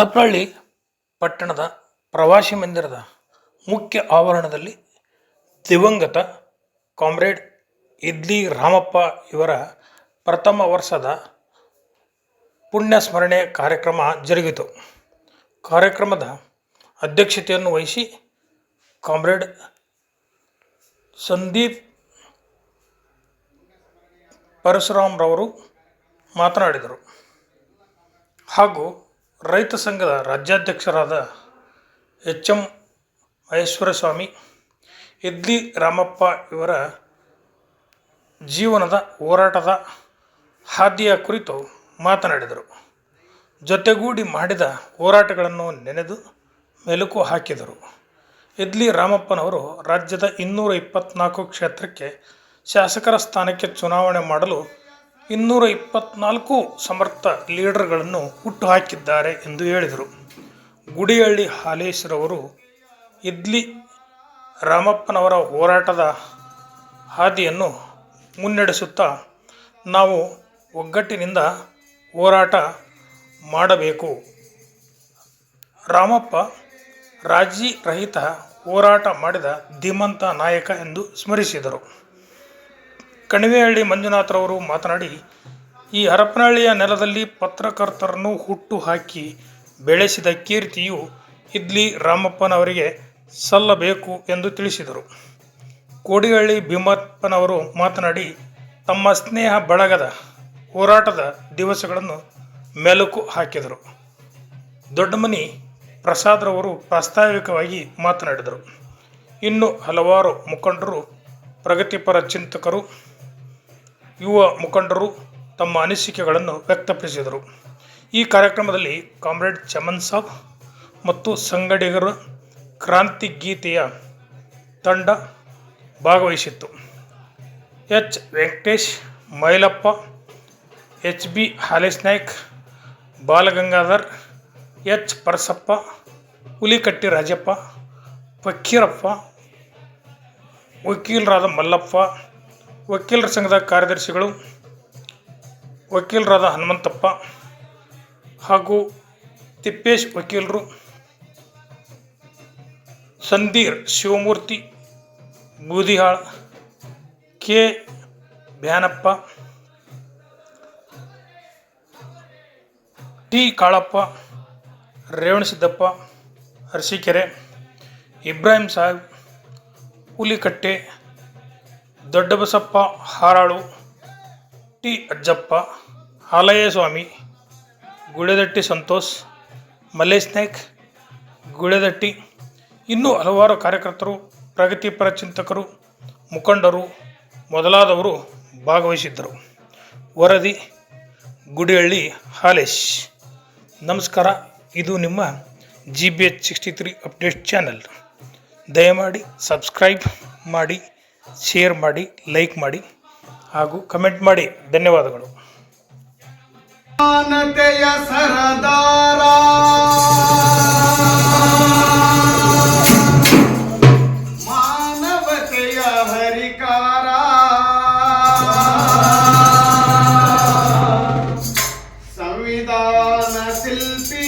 ಹರಪನಹಳ್ಳಿ ಪಟ್ಟಣದ ಪ್ರವಾಸಿ ಮಂದಿರದ ಮುಖ್ಯ ಆವರಣದಲ್ಲಿ ದಿವಂಗತ ಕಾಮ್ರೇಡ್ ಇದ್ಲಿ ರಾಮಪ್ಪ ಇವರ ಪ್ರಥಮ ವರ್ಷದ ಪುಣ್ಯಸ್ಮರಣೆ ಕಾರ್ಯಕ್ರಮ ಜರುಗಿತು. ಕಾರ್ಯಕ್ರಮದ ಅಧ್ಯಕ್ಷತೆಯನ್ನು ವಹಿಸಿ ಕಾಮ್ರೇಡ್ ಸಂದೀಪ್ ಪರಶುರಾಮ್ರವರು ಮಾತನಾಡಿದರು. ಹಾಗೂ ರೈತ ಸಂಘದ ರಾಜ್ಯಾಧ್ಯಕ್ಷರಾದ ಎಚ್ ಎಂ ಮಹೇಶ್ವರಸ್ವಾಮಿ, ಇದ್ಲಿ ರಾಮಪ್ಪ ಇವರ ಜೀವನದ ಹೋರಾಟದ ಹಾದಿಯ ಕುರಿತು ಮಾತನಾಡಿದರು. ಜೊತೆಗೂಡಿ ಮಾಡಿದ ಹೋರಾಟಗಳನ್ನು ನೆನೆದು ಮೆಲುಕು ಹಾಕಿದರು. ಇದ್ಲಿ ರಾಮಪ್ಪನವರು ರಾಜ್ಯದ ಇನ್ನೂರ ಇಪ್ಪತ್ನಾಲ್ಕು ಕ್ಷೇತ್ರಕ್ಕೆ ಶಾಸಕರ ಸ್ಥಾನಕ್ಕೆ ಚುನಾವಣೆ ಮಾಡಲು ಇನ್ನೂರ ಇಪ್ಪತ್ನಾಲ್ಕು ಸಮರ್ಥ ಲೀಡರ್ಗಳನ್ನು ಹುಟ್ಟುಹಾಕಿದ್ದಾರೆ ಎಂದು ಹೇಳಿದರು. ಗುಡಿಹಳ್ಳಿ ಹಾಲೇಶ್ರವರು ಇದ್ಲಿ ರಾಮಪ್ಪನವರ ಹೋರಾಟದ ಹಾದಿಯನ್ನು ಮುನ್ನಡೆಸುತ್ತಾ ನಾವು ಒಗ್ಗಟ್ಟಿನಿಂದ ಹೋರಾಟ ಮಾಡಬೇಕು. ರಾಮಪ್ಪ ರಾಜಿ ರಹಿತ ಹೋರಾಟ ಮಾಡಿದ ಧೀಮಂತ ನಾಯಕ ಎಂದು ಸ್ಮರಿಸಿದರು. ಕಣಿವೆಹಳ್ಳಿ ಮಂಜುನಾಥರವರು ಮಾತನಾಡಿ, ಈ ಹರಪನಹಳ್ಳಿಯ ನೆಲದಲ್ಲಿ ಪತ್ರಕರ್ತರನ್ನು ಹುಟ್ಟು ಹಾಕಿ ಬೆಳೆಸಿದ ಕೀರ್ತಿಯು ಇದ್ಲಿ ರಾಮಪ್ಪನವರಿಗೆ ಸಲ್ಲಬೇಕು ಎಂದು ತಿಳಿಸಿದರು. ಕೋಡಿಹಳ್ಳಿ ಭೀಮಪ್ಪನವರು ಮಾತನಾಡಿ, ತಮ್ಮ ಸ್ನೇಹ ಬಳಗದ ಹೋರಾಟದ ದಿವಸಗಳನ್ನು ಮೆಲುಕು ಹಾಕಿದರು. ದೊಡ್ಡಮನಿ ಪ್ರಸಾದ್ರವರು ಪ್ರಾಸ್ತಾವಿಕವಾಗಿ ಮಾತನಾಡಿದರು. ಇನ್ನು ಹಲವಾರು ಮುಖಂಡರು ಪ್ರಗತಿಪರ ಚಿಂತಕರು ಯುವ ಮುಖಂಡರು ತಮ್ಮ ಅನಿಸಿಕೆಗಳನ್ನು ವ್ಯಕ್ತಪಡಿಸಿದರು. ಈ ಕಾರ್ಯಕ್ರಮದಲ್ಲಿ ಕಾಮ್ರೇಡ್ ಚಮನ್ ಸಾಬ್ ಮತ್ತು ಸಂಗಡಿಗರ ಕ್ರಾಂತಿ ಗೀತೆಯ ತಂಡ ಭಾಗವಹಿಸಿತ್ತು. H. Venkatesh, Mailappa, H. B. Halesh Naik Balagangadhar, H. Parasappa, Hulikatti Rajappa Fakkirappa ವಕೀಲರಾದ ಮಲ್ಲಪ್ಪ ವಕೀಲರ ಸಂಘದ ಕಾರ್ಯದರ್ಶಿಗಳು, ವಕೀಲರಾದ ಹನುಮಂತಪ್ಪ ಹಾಗೂ ತಿಪ್ಪೇಶ್ ವಕೀಲರು, Sandeep Shivamurthy, Boodihal, K Byanappa, T Kalappa, Revanasiddappa, Arasikere, Ibrahim Saheb, Hulikatte Doddabasappa Haralu, T. Ajjappa, Halayya Swamy, Guledatti Santosh, Mallesh Naik, Guledatti. ಇನ್ನೂ ಹಲವಾರು ಕಾರ್ಯಕರ್ತರು, ಪ್ರಗತಿಪರ ಚಿಂತಕರು, ಮುಖಂಡರು ಮೊದಲಾದವರು ಭಾಗವಹಿಸಿದ್ದರು. ವರದಿ, ಗುಡಿಹಳ್ಳಿ, ಹಾಲೇಶ್. ನಮಸ್ಕಾರ, ಇದು ನಿಮ್ಮ G B H sixty three update channel ದಯಮಾಡಿ ಸಬ್ಸ್ಕ್ರೈಬ್ ಮಾಡಿ. ಶೇರ್ ಮಾಡಿ, ಲೈಕ್ ಮಾಡಿ ಹಾಗೂ ಕಮೆಂಟ್ ಮಾಡಿ. ಧನ್ಯವಾದಗಳು. ಮಾನತೆಯ ಸರದಾರ. ಮಾನವತೆಯ ಹರಿಕಾರ. ಸಂವಿಧಾನ ಶಿಲ್ಪಿ.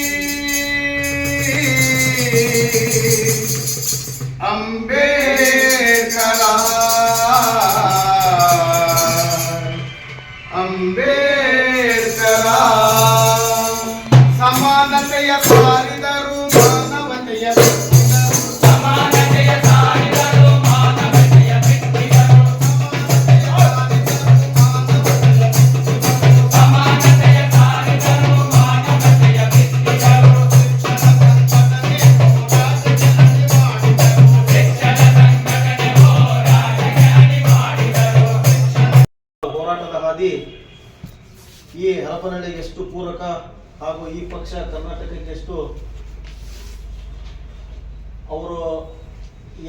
ಅಂಬೇಡ್ಕರ ಹೋರಾಟದ ಈ ಹರಪನಹಳ್ಳಿಗೆ ಎಷ್ಟು ಪೂರಕ ಹಾಗೂ ಈ ಪಕ್ಷ ಕರ್ನಾಟಕಕ್ಕೆ ಎಷ್ಟು ಅವರು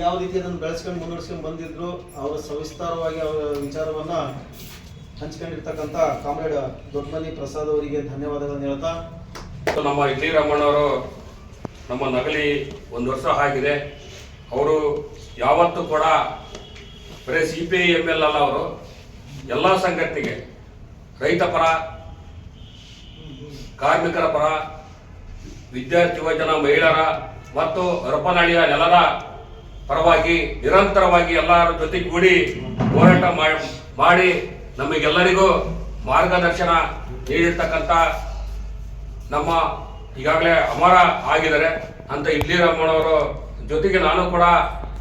ಯಾವ ರೀತಿ ಅದನ್ನು ಬೆಳೆಸ್ಕೊಂಡು ಮುನ್ನಡೆಸ್ಕೊಂಡು ಬಂದಿದ್ರು, ಅವರ ಸವಿಸ್ತಾರವಾಗಿ ಅವರ ವಿಚಾರವನ್ನ ಹಂಚ್ಕೊಂಡಿರ್ತಕ್ಕಂಥ ಕಾಮ್ರೇಡ್ ದೊಡ್ಡಮನಿ ಪ್ರಸಾದ್ ಅವರಿಗೆ ಧನ್ಯವಾದಗಳನ್ನು ಹೇಳ್ತಾ. ನಮ್ಮ ನಮ್ಮ ಇಡ್ಲಿ ರಾಮಣ್ಣವರು ನಮ್ಮ ನಗಲಿ ಒಂದು ವರ್ಷ ಆಗಿದೆ. ಅವರು ಯಾವತ್ತೂ ಕೂಡ ಬರೀ C P I M L ಅಲ್ಲ ಅವರು. ಎಲ್ಲ ಸಂಘಟನೆಗೆ ರೈತ ಪರ, ಕಾರ್ಮಿಕರ ಪರ, ವಿದ್ಯಾರ್ಥಿ ಯುವಜನ, ಮಹಿಳೆಯರ ಮತ್ತು ಹರಪನಹಳ್ಳಿಯ ನೆಲದ ಪರವಾಗಿ ನಿರಂತರವಾಗಿ ಎಲ್ಲರ ಜೊತೆಗೂಡಿ ಹೋರಾಟ ಮಾಡಿ ನಮಗೆಲ್ಲರಿಗೂ ಮಾರ್ಗದರ್ಶನ ನೀಡಿರ್ತಕ್ಕಂಥ ನಮ್ಮ ಈಗಾಗಲೇ ಅಮರ ಆಗಿದ್ದಾರೆ. ಅಂತ ಇಡ್ಲಿ ರಮಣವರು ಜೊತೆಗೆ ನಾನು ಕೂಡ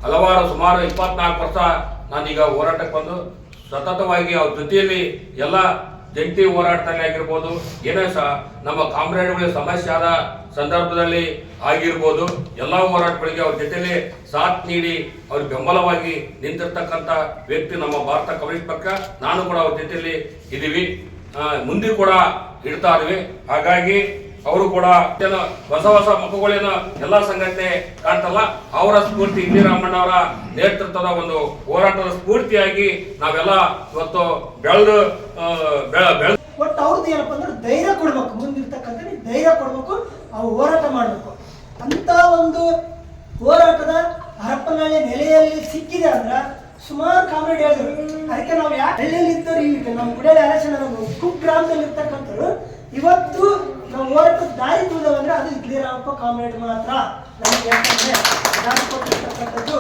ಹಲವಾರು ಸುಮಾರು ಇಪ್ಪತ್ನಾಲ್ಕು ವರ್ಷ ನಾನೀಗ ಹೋರಾಟಕ್ಕೆ ಬಂದು ಸತತವಾಗಿ ಅವ್ರ ಜೊತೆಯಲ್ಲಿ ಎಲ್ಲ ಜಂಟಿ ಹೋರಾಟದಲ್ಲಿ ಆಗಿರ್ಬೋದು, ಏನೇ ಸಹ ನಮ್ಮ ಕಾಮ್ರೇಡ್ಗಳ ಸಮಸ್ಯೆ ಆದ ಸಂದರ್ಭದಲ್ಲಿ ಆಗಿರ್ಬೋದು, ಎಲ್ಲ ಹೋರಾಟಗಳಿಗೆ ಅವ್ರ ಜೊತೆಯಲ್ಲಿ ಸಾಥ್ ನೀಡಿ ಅವ್ರಿಗೆ ಬೆಂಬಲವಾಗಿ ನಿಂತಿರ್ತಕ್ಕಂಥ ವ್ಯಕ್ತಿ ನಮ್ಮ ಭಾರತ ಕಮ್ಯುನಿಸ್ಟ್ ಪಕ್ಷ. ನಾನು ಕೂಡ ಅವ್ರ ಜೊತೆಯಲ್ಲಿ ಇದ್ದೀವಿ ಮುಂದೆ ಕೂಡ ಇಡ್ತಾ ಇದ್ವಿ. ಹಾಗಾಗಿ ಅವರು ಕೂಡ ಹೊಸ ಹೊಸ ಮುಖಗಳೇನ ಎಲ್ಲ ಸಂಗತಿ ಕಾಣ್ತಲ್ಲ, ಅವರ ಸ್ಫೂರ್ತಿ ಇಂದಿ ರಾಮಣ್ಣ ಅವರ ನೇತೃತ್ವದ ಒಂದು ಹೋರಾಟದ ಸ್ಫೂರ್ತಿಯಾಗಿ ನಾವೆಲ್ಲ ಇವತ್ತು ಬೆಳೆದು ಬೆಳೆ ಒಟ್ಟು ಅವ್ರದ್ದು ಏನಪ್ಪ ಅಂದ್ರೆ ಧೈರ್ಯ ಕೊಡ್ಬೇಕು ಮುಂದಿರ್ತಕ್ಕಂಥ ಧೈರ್ಯ ಕೊಡ್ಬೇಕು, ಅವ್ರು ಹೋರಾಟ ಮಾಡಬೇಕು. ಅಂತ ಒಂದು ಹೋರಾಟದ ಹರಪ್ಪನಹಳ್ಳಿ ನೆಲೆಯಲ್ಲಿ ಸಿಕ್ಕಿದೆ ಅಂದ್ರೆ ಸುಮಾರು ಕಾಮ್ರೇಡ್ ಹೇಳಿದ್ರು. ಅದಕ್ಕೆ ನಾವು ಯಾಕೆ ಹಳ್ಳಿಯಲ್ಲಿ ಇದ್ದವ್ರು ಈಗ ನಮ್ಮ ಗುಡಿಯಲ್ಲಿ ಅರಸನ ಗ್ರಾಮದಲ್ಲಿ ಇರ್ತಕ್ಕಂಥವ್ರು ಇವತ್ತು ನಾವು ಹೋರಾಟದ ದಾರಿ ತೂದವಂದ್ರೆ ಅದು ಕ್ಲಿಯರ್ ಆಗಪ್ಪ ಕಾಮ್ರೇಡ್ ಮಾತ್ರ. ನಮ್ಗೆ ಯಾಕಂದ್ರೆ ದಾರಿ ಕೊಟ್ಟಿರ್ತಕ್ಕಂಥದ್ದು